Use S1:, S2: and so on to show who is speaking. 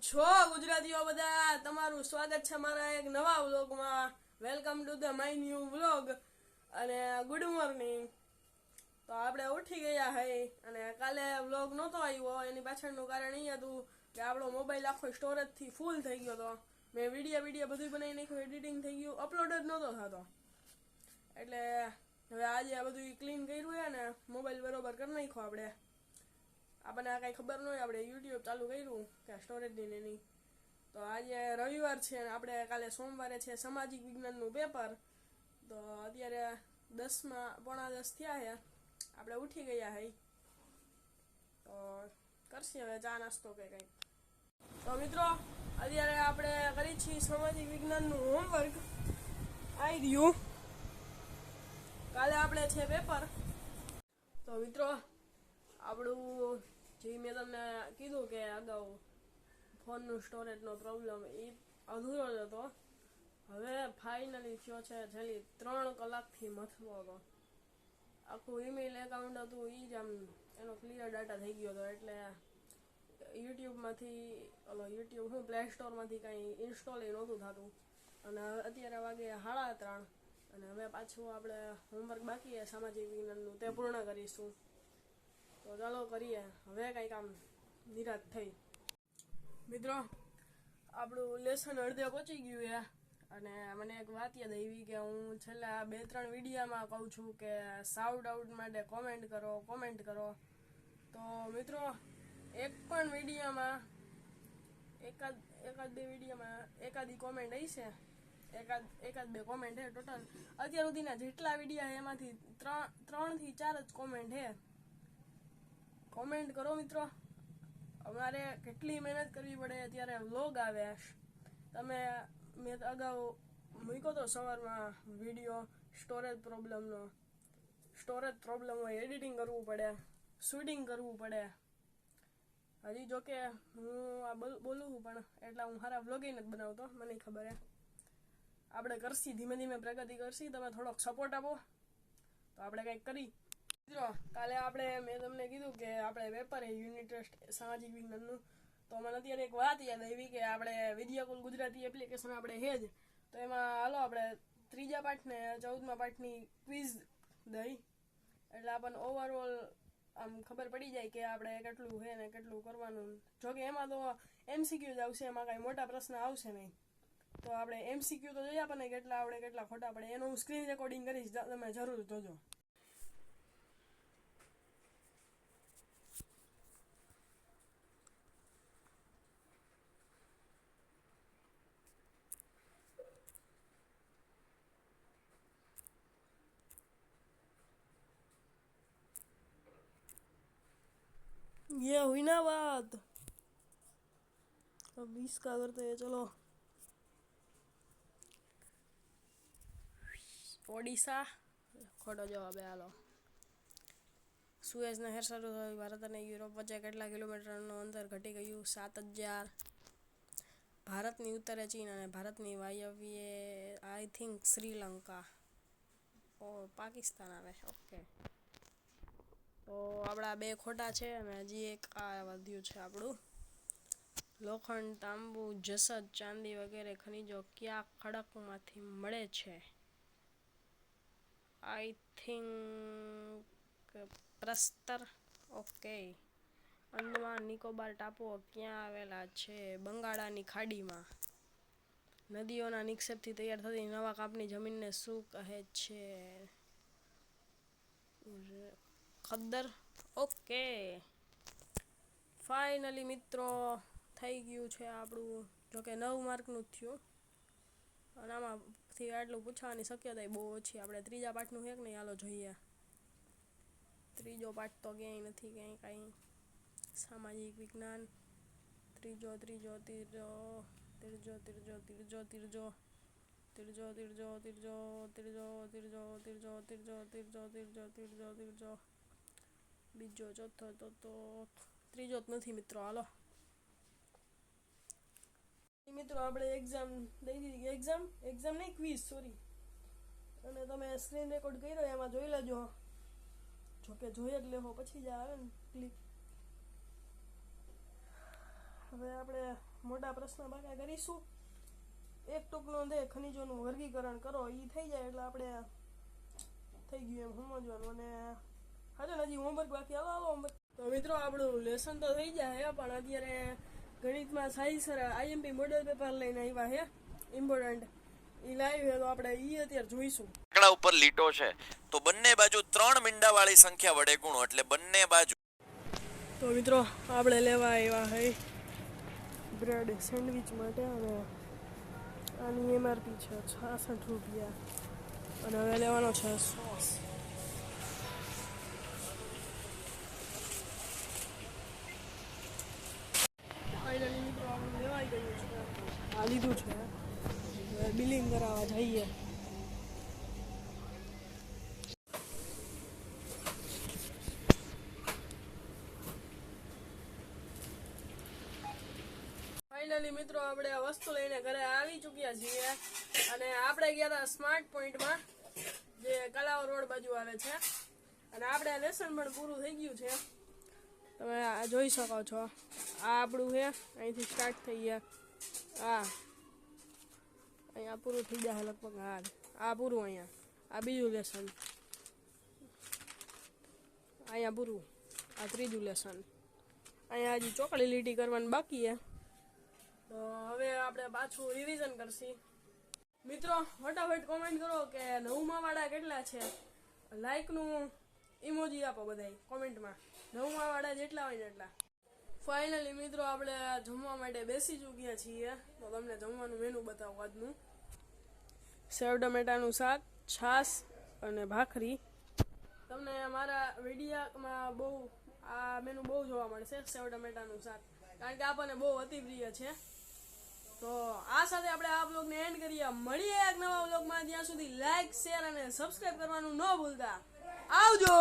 S1: છો ગુજરાતીઓ બધા? તમારું સ્વાગત છે મારા એક નવા વ્લોગમાં. Welcome to the my new vlog અને ગુડ મોર્નિંગ તો આપણે ઉઠી ગયા હઈ અને કાલે વ્લોગ નહોતો આવ્યો. એની પાછળનું કારણ એ હતું કે આપણો મોબાઈલ આખો સ્ટોરેજથી ફૂલ થઈ ગયો હતો મેં વીડિયો વીડિયો બધું બનાવી નાખ્યું એડિટિંગ થઈ ગયું. અપલોડ જ નહોતો થતો. એટલે હવે આજે આ બધું ક્લીન કર્યું છે ને મોબાઈલ બરોબર કરી નાખ્યો આપણે. આપણને આ કાંઈ ખબર ન હોય, આપણે યુટ્યુબ ચાલુ કર્યું, કે સ્ટોરેજની ને એની. તો આજે રવિવાર છે આપણે કાલે સોમવારે છે સામાજિક વિજ્ઞાનનું પેપર તો અત્યારે દસમાં, પોણા દસ થયા છે. આપણે ઉઠી ગયા હઈ. તો કરશે હવે ચા નાસ્તો કે કંઈક તો મિત્રો, અત્યારે આપણે કરી છીએ સામાજિક વિજ્ઞાનનું હોમવર્ક આવી રહ્યું. કાલે આપણે છે પેપર તો મિત્રો, આપણું જે મેં તમને કીધું કે અગાઉ ફોનનું સ્ટોરેજનો પ્રોબ્લેમ એ અધૂરો જ હતો. હવે ફાઇનલી થયો છે છેલ્લી ત્રણ કલાકથી મથવો હતો. આખું ઈમેલ એકાઉન્ટ હતું એ જ આમ એનો ક્લિયર ડાટા થઈ ગયો હતો. એટલે યુટ્યુબમાંથી, ઓલો યુટ્યુબ હું પ્લે સ્ટોરમાંથી કાંઈ ઇન્સ્ટોલ નહોતું થતું. અને અત્યારે વાગે સાડા ત્રણ. અને હવે પાછું આપણે હોમવર્ક બાકી સામાજિક વિજ્ઞાનનું, તે પૂર્ણ કરીશું. તો ચાલો કરીએ. હવે કંઈક આમ નિરાશ થઈ. મિત્રો, આપણું લેસન અડધે પહોંચી ગયું એ અને મને એક વાત યાદ આવી કે હું છેલ્લા બે ત્રણ વિડીયામાં કહું છું કે સાઉટ આઉટ માટે કોમેન્ટ કરો કોમેન્ટ કરો. તો મિત્રો, એક પણ વિડીયામાં, એકાદ એકાદ બે વિડીયામાં એકાદી કોમેન્ટ આવી છે. એકાદ એકાદ બે કોમેન્ટ છે ટોટલ અત્યાર સુધીના જેટલા વિડીયા એમાંથી ત્રણ, ત્રણથી ચાર જ કોમેન્ટ છે. કોમેન્ટ કરો મિત્રો. અમારે કેટલી મહેનત કરવી પડે અત્યારે વ્લોગ આવે. તમે મેં અગાઉ મૂક્યો તો સવારમાં વીડિયો સ્ટોરેજ પ્રોબ્લેમનો સ્ટોરેજ પ્રોબ્લેમ હોય એડિટિંગ કરવું પડે શૂટિંગ કરવું પડે. હજી જોકે હું આ બોલું પણ એટલા હું સારા વ્લોગિંગ નથી બનાવતો, મને ખબર હે. આપણે કરશી, ધીમે ધીમે પ્રગતિ કરશી, તમે થોડોક સપોર્ટ આપો. તો આપણે કંઈક કરી. મિત્રો, કાલે આપણે મેં તમને કીધું કે આપણે પેપર એ યુનિટ ટેસ્ટ સામાજિક વિજ્ઞાનનું. તો મને અત્યારે એક વાત યાદ આવી કે આપણે વિદ્યાકુલ ગુજરાતી એપ્લિકેશન આપણે હે જ. તો એમાં હાલો, આપણે ત્રીજા પાઠને ચૌદમા પાઠની ક્વિઝ દઈ. એટલે આપણને ઓવરઓલ આમ ખબર પડી જાય કે આપણે કેટલું છે ને કેટલું કરવાનું. જોકે એમાં તો એમસીક્યુ જ આવશે, એમાં કાંઈ મોટા પ્રશ્ન આવશે નહીં. તો આપણે એમસીક્યુ તો જોઈએ આપણને કેટલા આવડે, કેટલા ખોટા પડે એનું હું સ્ક્રીન રેકોર્ડિંગ કરીશ તમે જરૂર જોજો. ये हुई ना बात अब इसका करते हैं चलो ઓડિશા ખોટો જવાબ એ હાલો સુએઝ નહેર શરૂ થઈ ભારત અને યુરોપ વચ્ચે કેટલા કિલોમીટરનું અંતર ઘટી ગયું સાત હજાર ભારતની ઉત્તરે ચીન અને ભારતની વાયવ્યે આઈ થિંક શ્રીલંકા ઓ પાકિસ્તાન આવે ઓકે તો આપણા બે ખોટા છે અને હજી એક આ વધ્યું છે આપણું. લોખંડ, તાંબુ, જસદ, ચાંદી વગેરે ખનિજો કયા ખડકમાંથી મળે છે? આઈ થિંક પ્રસ્તર, ઓકે. અંદમાન નિકોબાર ટાપુઓ ક્યાં આવેલા છે? બંગાળાની ખાડીમાં. નદીઓના નિક્ષેપથી તૈયાર થતી નવા કાપની જમીનને શું કહે છે? ખદ્દર ઓકે ફાઇનલી મિત્રો થઈ ગયું છે આપણું જોકે નવ માર્કનું થયું અને આમાંથી આટલું પૂછવાની શક્યતા બહુ ઓછી આપણે ત્રીજા પાઠનું હેક નહીં હાલો જોઈએ ત્રીજો પાઠ તો ક્યાંય નથી ક્યાંય કાંઈ સામાજિક વિજ્ઞાન ત્રીજો ત્રીજો ત્રીજો ત્રીજો ત્રીજો ત્રીજો ત્રીજો ત્રીજો ત્રીજો ત્રીજો ત્રીજો ત્રીજો ત્રીજો ત્રીજો ત્રીજો ત્રીજો ત્રીજો ત્રીજો બીજો ચોથો તો તો ત્રીજો જ નથી મિત્રો, હાલો. મિત્રો આપણે એક્ઝામ દઈ દીધી. એક્ઝામ એક્ઝામ નહીં ક્વિઝ સોરી અને તમે સ્ક્રીન રેકોર્ડ કર્યો, એમાં જોઈ લેજો. જોકે જોઈ જ લેવો પછી જ આવે ને ક્લિક હવે આપણે મોટા પ્રશ્ન પાકા કરીશું. એક ટૂંકનો દે, ખનિજોનું વર્ગીકરણ કરો. એ થઈ જાય એટલે આપણે થઈ ગયું એમ સમજવાનું. અને હાલો હજી હોમવર્ક બાકી આવો આવો હોમવર્ક તો મિત્રો આપણું લેસન તો થઈ જાય પણ અત્યારે ગણિતમાં Sai sir IMP model paper લઈને આવ્યા હે ઇમ્પોર્ટન્ટ એ લાઈવ હે તો આપણે એ અત્યારે જોઈશું.
S2: આંકડા ઉપર લીટો છે. તો બંને બાજુ ત્રણ મીંડાવાળી સંખ્યા વડે ગુણો એટલે બંને બાજુ
S1: તો મિત્રો આપણે લેવા આવ્યા હે બ્રેડ સેન્ડવિચ માટે અને આની એમઆરપી છે છાસઠ રૂપિયા. અને હવે લેવાનો છે સોસ ફાઇનલી મિત્રો આપણું લેવાઈ ગયું છે આ લીધું છે હવે બિલિંગ કરાવવા જઈએ. મિત્રો, આપણે આ વસ્તુ લઈને ઘરે આવી ચૂક્યા છીએ અને આપણે ગયા હતા સ્માર્ટ પોઈન્ટમાં જે કલાવ રોડ બાજુ આવે છે. અને આપણે લેસન પણ પૂરું થઈ ગયું છે. તમે જોઈ શકો છો. આ આપણું છે, અહીંથી સ્ટાર્ટ થઈ ગયા. આ. અહીંયા પૂરું થઈ જાય લગભગ હા આ પૂરું અહીંયા. આ બીજું લેસન અહીંયા પૂરું. આ ત્રીજું લેસન અહીંયા હજી ચોકડી લીટી કરવાની બાકી છે. તો હવે આપણે પાછું રિવિઝન કરશી. મિત્રો, ફટાફટ કોમેન્ટ કરો કે નવમા વાળા કેટલા છે. લાઇકનું ઇમોજી આપો બધાય કોમેન્ટમાં નવમા વાળા જેટલા હોય ને એટલા. ફાઇનલી મિત્રો, આપણે જમવા માટે બેસી ચૂક્યા છીએ. તો તમને જમવાનું મેનુ બતાવું આજનું. સેવ ટમેટાનું શાક, છાશ અને ભાખરી. તમને મારા વિડીયામાં બહુ, આ મેનુ બહુ જોવા મળશે, સેવ ટમેટાનું શાક. કારણ કે આપણને બહુ અતિ પ્રિય છે. તો આ સાથે આપણે આ બ્લોગને એન્ડ કરીએ. મળીએ એક નવા બ્લોગમાં ત્યાં સુધી લાઇક શેર અને સબસ્ક્રાઈબ કરવાનું ન ભૂલતા. આવજો!